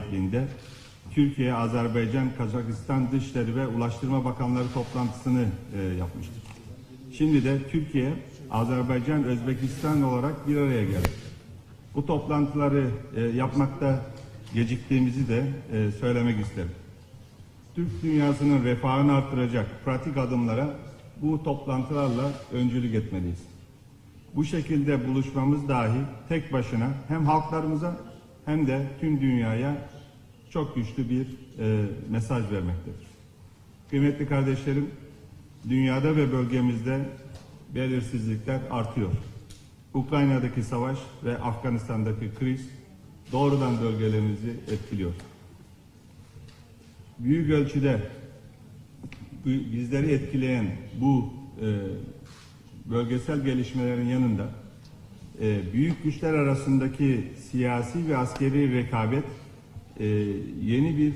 sahipliğinde Türkiye, Azerbaycan, Kazakistan Dışişleri ve Ulaştırma Bakanları toplantısını e, yapmıştır. Şimdi de Türkiye, Azerbaycan, Özbekistan olarak bir araya geldi. Bu toplantıları e, yapmakta geciktiğimizi de e, söylemek isterim. Türk dünyasının refahını artıracak pratik adımlara bu toplantılarla öncülük etmeliyiz. Bu şekilde buluşmamız dahi tek başına hem halklarımıza hem de tüm dünyaya çok güçlü bir e, mesaj vermektedir. Kıymetli kardeşlerim, dünyada ve bölgemizde belirsizlikler artıyor. Ukrayna'daki savaş ve Afganistan'daki kriz doğrudan bölgelerimizi etkiliyor. Büyük ölçüde bizleri etkileyen bu e, bölgesel gelişmelerin yanında e, büyük güçler arasındaki siyasi ve askeri rekabet e, yeni bir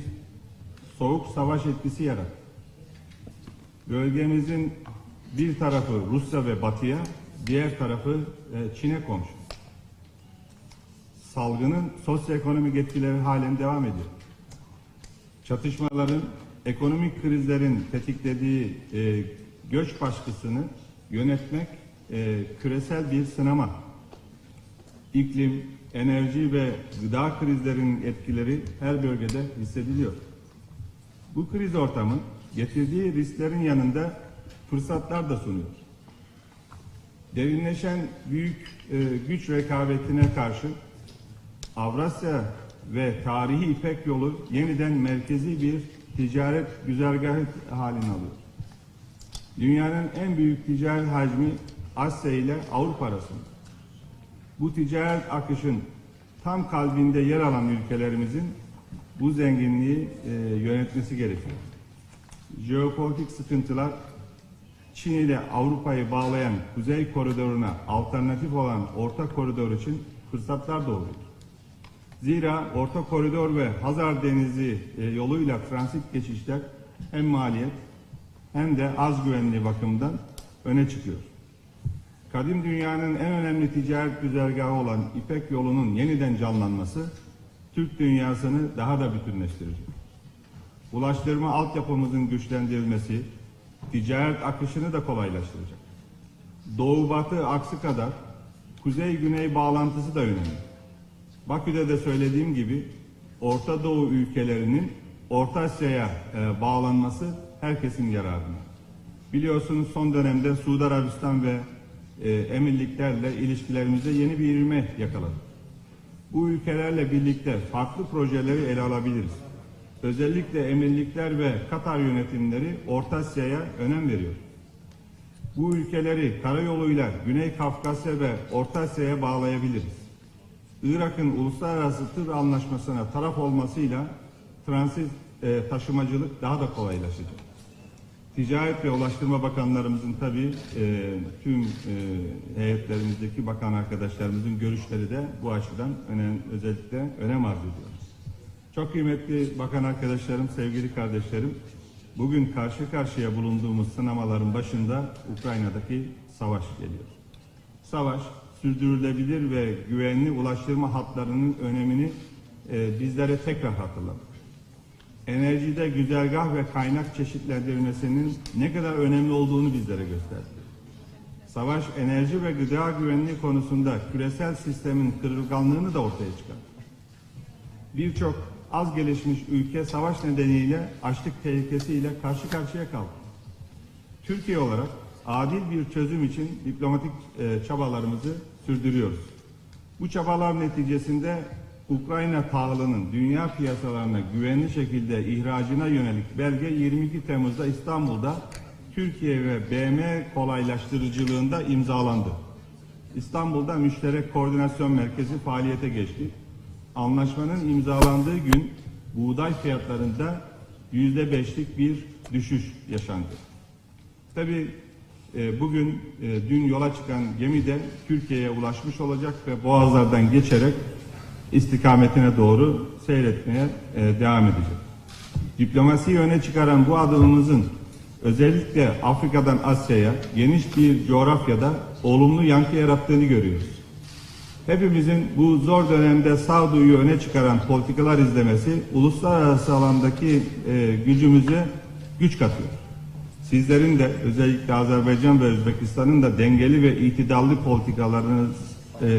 soğuk savaş etkisi yarattı. Bölgemizin bir tarafı Rusya ve Batı'ya, diğer tarafı e, Çin'e komşu. Salgının sosyoekonomik etkileri halen devam ediyor. Çatışmaların, ekonomik krizlerin tetiklediği e, göç baskısını yönetmek e, küresel bir sınama. İklim, enerji ve gıda krizlerinin etkileri her bölgede hissediliyor. Bu kriz ortamı getirdiği risklerin yanında fırsatlar da sunuyor. Derinleşen büyük e, güç rekabetine karşı Avrasya ve tarihi İpek yolu yeniden merkezi bir ticaret güzergahı halini alıyor. Dünyanın en büyük ticaret hacmi Asya ile Avrupa arasında. Bu ticaret akışın tam kalbinde yer alan ülkelerimizin bu zenginliği e, yönetmesi gerekiyor. Jeopolitik sıkıntılar Çin ile Avrupa'yı bağlayan kuzey koridoruna alternatif olan orta koridor için fırsatlar doğuruyor. Zira orta koridor ve Hazar Denizi e, yoluyla transit geçişler hem maliyet hem de az güvenli bakımdan öne çıkıyor. Kadim dünyanın en önemli ticaret güzergahı olan İpek yolunun yeniden canlanması Türk dünyasını daha da bütünleştirecek. Ulaştırma altyapımızın güçlendirilmesi ticaret akışını da kolaylaştıracak. Doğu batı aksı kadar kuzey güney bağlantısı da önemli. Bakü'de de söylediğim gibi Orta Doğu ülkelerinin Orta Asya'ya e, bağlanması herkesin yararına. Biliyorsunuz son dönemde Suudi Arabistan ve e, emirliklerle ilişkilerimizde yeni bir ivme yakaladık. Bu ülkelerle birlikte farklı projeleri ele alabiliriz. Özellikle emirlikler ve Katar yönetimleri Orta Asya'ya önem veriyor. Bu ülkeleri karayoluyla Güney Kafkasya ve Orta Asya'ya bağlayabiliriz. Irak'ın uluslararası tır anlaşmasına taraf olmasıyla transit e, taşımacılık daha da kolaylaşacak. Ticaret ve Ulaştırma Bakanlarımızın tabii e, tüm e, heyetlerimizdeki bakan arkadaşlarımızın görüşleri de bu açıdan önem, özellikle önem arz ediyor. Çok kıymetli bakan arkadaşlarım, sevgili kardeşlerim, bugün karşı karşıya bulunduğumuz sınamaların başında Ukrayna'daki savaş geliyor. Savaş, sürdürülebilir ve güvenli ulaştırma hatlarının önemini e, bizlere tekrar hatırladı. Enerjide güzergah ve kaynak çeşitlendirilmesinin ne kadar önemli olduğunu bizlere gösterdi. Savaş, enerji ve gıda güvenliği konusunda küresel sistemin kırılganlığını da ortaya çıkardı. Birçok az gelişmiş ülke savaş nedeniyle açlık tehlikesiyle karşı karşıya kaldı. Türkiye olarak adil bir çözüm için diplomatik e, çabalarımızı sürdürüyoruz. Bu çabalar neticesinde Ukrayna tahılının dünya piyasalarına güvenli şekilde ihracına yönelik belge 22 Temmuz'da İstanbul'da Türkiye ve BM kolaylaştırıcılığında imzalandı. İstanbul'da müşterek koordinasyon merkezi faaliyete geçti. Anlaşmanın imzalandığı gün buğday fiyatlarında yüzde beşlik bir düşüş yaşandı. Tabii e, bugün e, dün yola çıkan gemi de Türkiye'ye ulaşmış olacak ve boğazlardan geçerek istikametine doğru seyretmeye e, devam edecek. Diplomasiyi öne çıkaran bu adımımızın özellikle Afrika'dan Asya'ya geniş bir coğrafyada olumlu yankı yarattığını görüyoruz. Hepimizin bu zor dönemde sağduyu öne çıkaran politikalar izlemesi uluslararası alandaki e, gücümüze güç katıyor. Sizlerin de özellikle Azerbaycan ve Özbekistan'ın da dengeli ve itidallı politikalarınız e, e,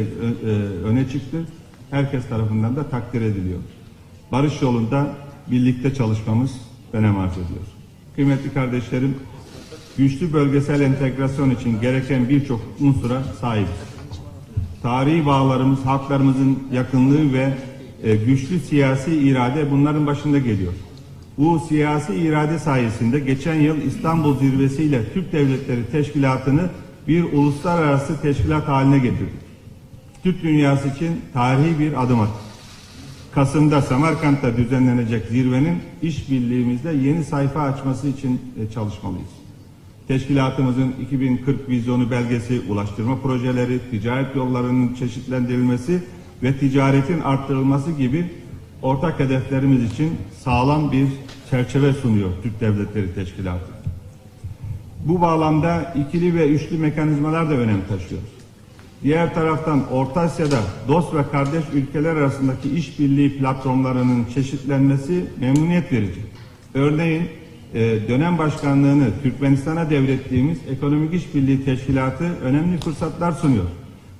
öne çıktı. Herkes tarafından da takdir ediliyor. Barış yolunda birlikte çalışmamız önem arz ediyor. Kıymetli kardeşlerim, güçlü bölgesel entegrasyon için gereken birçok unsura sahibiz. Tarihi bağlarımız, halklarımızın yakınlığı ve e, güçlü siyasi irade bunların başında geliyor. Bu siyasi irade sayesinde geçen yıl İstanbul Zirvesi ile Türk Devletleri Teşkilatı'nı bir uluslararası teşkilat haline getirdik. Türk dünyası için tarihi bir adım attık. Kasım'da Samarkand'da düzenlenecek zirvenin işbirliğimizde yeni sayfa açması için e, çalışmalıyız. Teşkilatımızın 2040 vizyonu belgesi, ulaştırma projeleri, ticaret yollarının çeşitlendirilmesi ve ticaretin arttırılması gibi ortak hedeflerimiz için sağlam bir çerçeve sunuyor Türk Devletleri Teşkilatı. Bu bağlamda ikili ve üçlü mekanizmalar da önem taşıyor. Diğer taraftan Orta Asya'da dost ve kardeş ülkeler arasındaki işbirliği platformlarının çeşitlenmesi memnuniyet verici. Örneğin e, dönem başkanlığını Türkmenistan'a devrettiğimiz Ekonomik İşbirliği Teşkilatı önemli fırsatlar sunuyor.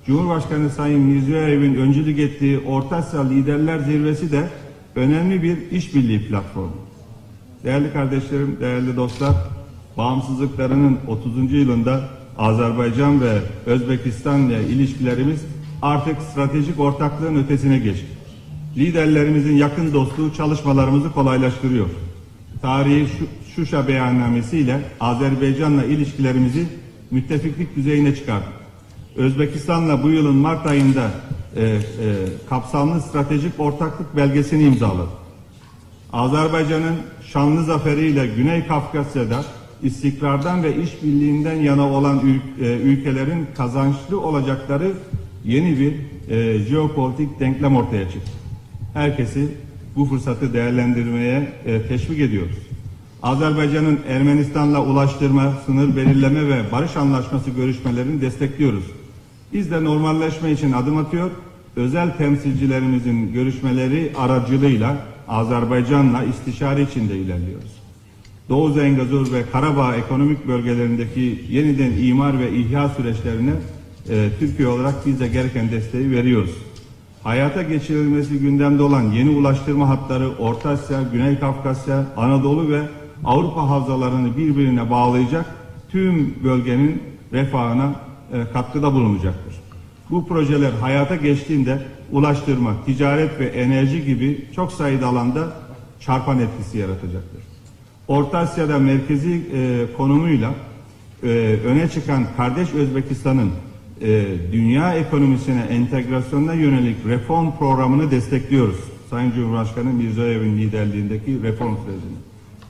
Cumhurbaşkanı Sayın Mirziyoyev'in öncülük ettiği Orta Asya Liderler Zirvesi de önemli bir işbirliği platformu. Değerli kardeşlerim, değerli dostlar, bağımsızlıklarının 30. yılında Azerbaycan ve Özbekistan ile ilişkilerimiz artık stratejik ortaklığın ötesine geçti. Liderlerimizin yakın dostluğu çalışmalarımızı kolaylaştırıyor. Tarihi Şu- Şuşa beyannamesiyle Azerbaycan'la ilişkilerimizi müttefiklik düzeyine çıkardık. Özbekistan'la bu yılın Mart ayında e, e, kapsamlı stratejik ortaklık belgesini imzaladık. Azerbaycan'ın şanlı zaferiyle Güney Kafkasya'da istikrardan ve işbirliğinden yana olan e, ülkelerin kazançlı olacakları yeni bir e, jeopolitik denklem ortaya çıktı. Herkesi bu fırsatı değerlendirmeye e, teşvik ediyoruz. Azerbaycan'ın Ermenistan'la ulaştırma, sınır belirleme ve barış anlaşması görüşmelerini destekliyoruz. Biz de normalleşme için adım atıyor, özel temsilcilerimizin görüşmeleri aracılığıyla Azerbaycan'la istişare içinde ilerliyoruz. Doğu Zengezur ve Karabağ ekonomik bölgelerindeki yeniden imar ve ihya süreçlerine e, Türkiye olarak biz de gereken desteği veriyoruz. Hayata geçirilmesi gündemde olan yeni ulaştırma hatları Orta Asya, Güney Kafkasya, Anadolu ve Avrupa havzalarını birbirine bağlayacak tüm bölgenin refahına e, katkıda bulunacaktır. Bu projeler hayata geçtiğinde ulaştırma, ticaret ve enerji gibi çok sayıda alanda çarpan etkisi yaratacaktır. Orta Asya'da merkezi e, konumuyla e, öne çıkan kardeş Özbekistan'ın e, dünya ekonomisine entegrasyonuna yönelik reform programını destekliyoruz. Sayın Cumhurbaşkanı Mirziyoyev'in liderliğindeki reform sürecini.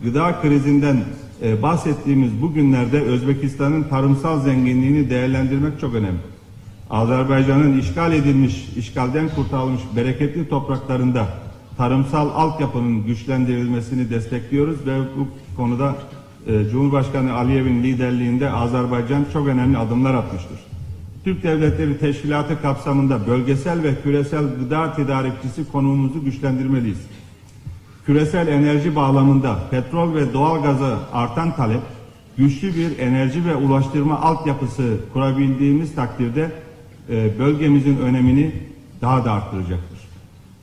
Gıda krizinden e, bahsettiğimiz bu günlerde Özbekistan'ın tarımsal zenginliğini değerlendirmek çok önemli. Azerbaycan'ın işgal edilmiş, işgalden kurtarılmış bereketli topraklarında tarımsal altyapının güçlendirilmesini destekliyoruz ve bu konuda e, Cumhurbaşkanı Aliyev'in liderliğinde Azerbaycan çok önemli adımlar atmıştır. Türk Devletleri Teşkilatı kapsamında bölgesel ve küresel gıda tedarikçisi konumumuzu güçlendirmeliyiz. Küresel enerji bağlamında petrol ve doğalgaza artan talep, güçlü bir enerji ve ulaştırma altyapısı kurabildiğimiz takdirde e, bölgemizin önemini daha da arttıracaktır.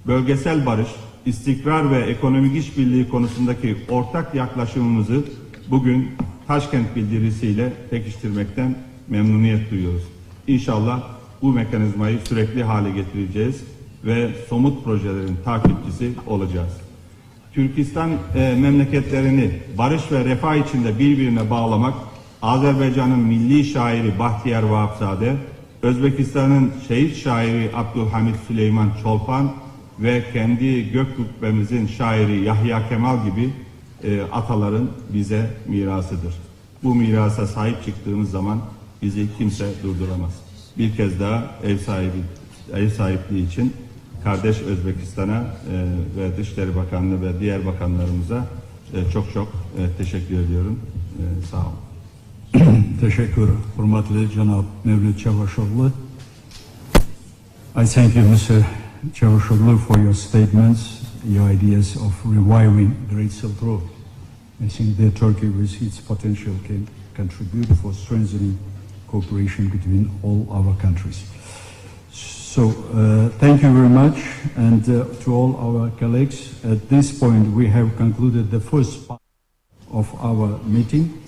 Bölgesel barış, istikrar ve ekonomik işbirliği konusundaki ortak yaklaşımımızı bugün Taşkent bildirisiyle pekiştirmekten memnuniyet duyuyoruz. İnşallah bu mekanizmayı sürekli hale getireceğiz ve somut projelerin takipçisi olacağız. Türkistan e, memleketlerini barış ve refah içinde birbirine bağlamak Azerbaycan'ın milli şairi Bahtiyar Vahapzade, Özbekistan'ın şehit şairi Abdülhamit Süleyman Çolpan ve kendi gök kubbemizin şairi Yahya Kemal gibi e, ataların bize mirasıdır. Bu mirasa sahip çıktığımız zaman bizi kimse durduramaz. Bir kez daha ev sahibi ev sahipliği için kardeş Özbekistan'a e, ve Dışişleri Bakanlığı ve diğer bakanlarımıza e, çok çok e, teşekkür ediyorum. E, sağ olun. Teşekkür. Hürmetli Cenab Mevlüt Çavaşoğlu. I thank you, Mr. Çavuşoğlu, for your statements, your ideas of reviving Great Silk Road. I think that Turkey, with its potential, can contribute for strengthening cooperation between all our countries. So, uh, thank you very much, and uh, to all our colleagues. At this point, we have concluded the first part of our meeting,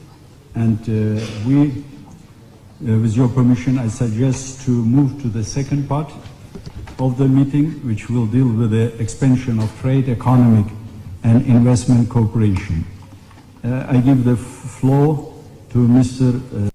and uh, we, uh, with your permission, I suggest to move to the second part of the meeting, which will deal with the expansion of trade, economic, and investment cooperation. Uh, I give the floor to Mr.